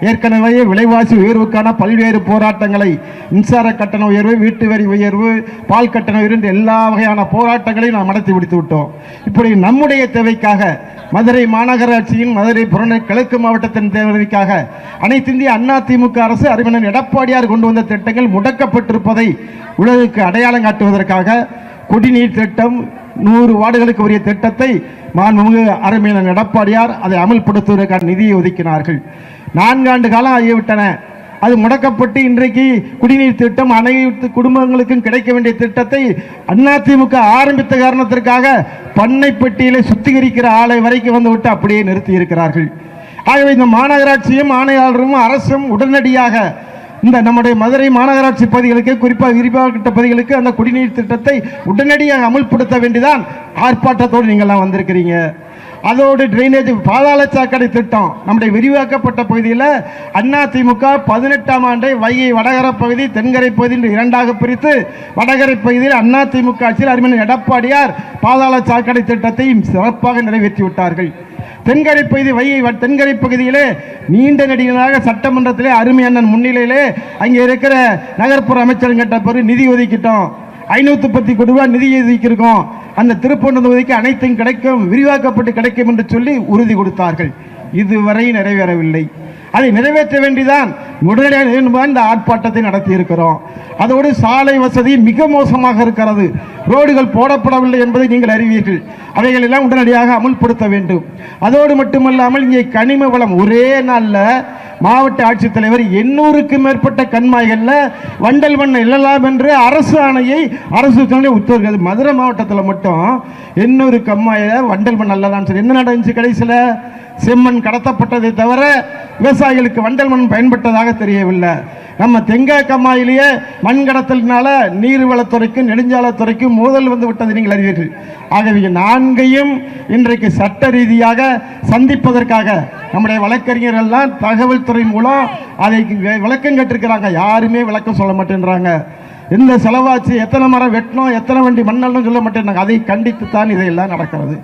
ஏற்கனவே விலைவாசி உயர்வுக்கான பல்வேறு போராட்டங்களை மின்சார கட்டண உயர்வு வீட்டு வரி உயர்வு பால் கட்டண உயர்வு என்று எல்லா வகையான போராட்டங்களையும் நாம் நடத்தி முடித்து விட்டோம். இப்படி நம்முடைய தேவைக்காக மதுரை மாநகராட்சியின் மதுரை புறநகர் கிழக்கு மாவட்டத்தின் தேவைக்காக அனைத்திந்திய அண்ணா திமுக அரசு அறிவினர் எடப்பாடியார் கொண்டு வந்த திட்டங்கள் முடக்கப்பட்டிருப்பதை உலகுக்கு அடையாளம் காட்டுவதற்காக குடிநீர் திட்டம் நூறு வார்டுகளுக்கு உரிய திட்டத்தை மாண்புமிகு அருமையினர் எடப்பாடியார் அதை அமல்படுத்துவதற்கான நிதியை ஒதுக்கினார்கள். நான்காண்டு காலம் ஆகிவிட்டன. அது முடக்கப்பட்டு இன்றைக்கு குடிநீர் திட்டம் அனைத்து குடும்பங்களுக்கும் கிடைக்க வேண்டிய திட்டத்தை அதிமுக ஆரம்பித்த காரணத்திற்காக பண்ணைப்பட்டியிலே சுத்திகரிக்கிற ஆலை வரைக்கும் வந்துவிட்டு அப்படியே நிறுத்தி இருக்கிறார்கள் ஆகவே இந்த மாநகராட்சியும் ஆணையாளரும் அரசும் உடனடியாக இந்த நம்முடைய மதுரை மாநகராட்சி பகுதிகளுக்கு குறிப்பாக விரிவாக்கப்பட்ட பகுதிகளுக்கு அந்த குடிநீர் திட்டத்தை உடனடியாக அமல்படுத்த வேண்டிதான் ஆர்ப்பாட்டத்தோடு நீங்கள்லாம் வந்திருக்கிறீங்க. அதோடு ட்ரைனேஜ் பாதாள சாக்கடை திட்டம் நம்முடைய விரிவாக்கப்பட்ட பகுதியில் அண்ணா திமுக பதினெட்டாம் ஆண்டை வைகை வடகரை பகுதி தென்கரை பகுதி என்று இரண்டாக பிரித்து வடகரை பகுதியில் அண்ணா திமுக ஆட்சியில் அறிஞர் எடப்பாடியார் பாதாள சாக்கடை திட்டத்தையும் சிறப்பாக நிறைவேற்றி விட்டார்கள் தென்கரை பகுதி வை தென்கரை பகுதியிலே நீண்ட நடிகனாக சட்டமன்றத்திலே அருமை அண்ணன் முன்னிலையிலே அங்கே இருக்கிற நகர்ப்புற அமைச்சருங்கிட்ட கேட்ட பிறகு நிதி ஒதுக்கிட்டோம். ஐநூற்றி பத்து கோடி ரூபாய் நிதி ஒதுக்கியிருக்கோம். அந்த திருப்பூர் தொகுதிக்கு அனைத்தும் கிடைக்கும் விரிவாக்கப்பட்டு கிடைக்கும் என்று சொல்லி உறுதி கொடுத்தார்கள். இதுவரை நிறைவேறவில்லை. அதை நிறைவேற்ற வேண்டிதான் உடனடியாக இந்த ஆர்ப்பாட்டத்தை நடத்தி இருக்கிறோம் அதோடு சாலை வசதி மிக மோசமாக இருக்கிறது. ரோடுகள் போடப்படவில்லை என்பதை நீங்கள் அறிவீர்கள். அவைகள் எல்லாம் உடனடியாக அமுல்படுத்த வேண்டும். அதோடு மட்டுமல்லாமல் இங்கே கனிம வளம் ஒரே நாளில் மாவட்ட ஆட்சித்தலைவர் எண்ணூறுக்கும் மேற்பட்ட கண்மாய்களில் வண்டல் மண் இல்லலாம் என்று அரசு ஆணையை அரசு உத்தரவு. மதுரை மாவட்டத்தில் மட்டும் எண்ணூறு கம்மாயில் வண்டல் மண் அல்லதான்னு சொல்லி என்ன நடந்துச்சு கடைசியில்? செம்மண் கடத்தப்பட்டதை தவிர விவசாயிகளுக்கு வண்டல் மண் பயன்பட்டதாக தெரியவில்லை. நம்ம தெங்காய் கம்மாயிலேயே மண் கடத்தலினால நீர்வளத்துறைக்கும் நெடுஞ்சாலைத்துறைக்கும் மோதல் வந்து விட்டது நீங்கள் அறிவீர்கள். ஆகவே நான்கையும் இன்றைக்கு சட்ட ரீதியாக சந்திப்பதற்காக நம்முடைய வழக்கறிஞர்கள்லாம் தகவல் துறை மூலம் அதை விளக்கம் கேட்டிருக்கிறாங்க. யாருமே விளக்கம் சொல்ல மாட்டேன்றாங்க. எந்த செலவாச்சு எத்தனை மரம் வெட்டணும் எத்தனை வண்டி மண்ணெல்லாம் சொல்ல மாட்டேன்னாங்க அதை கண்டித்து தான் இதையெல்லாம் நடக்கிறது.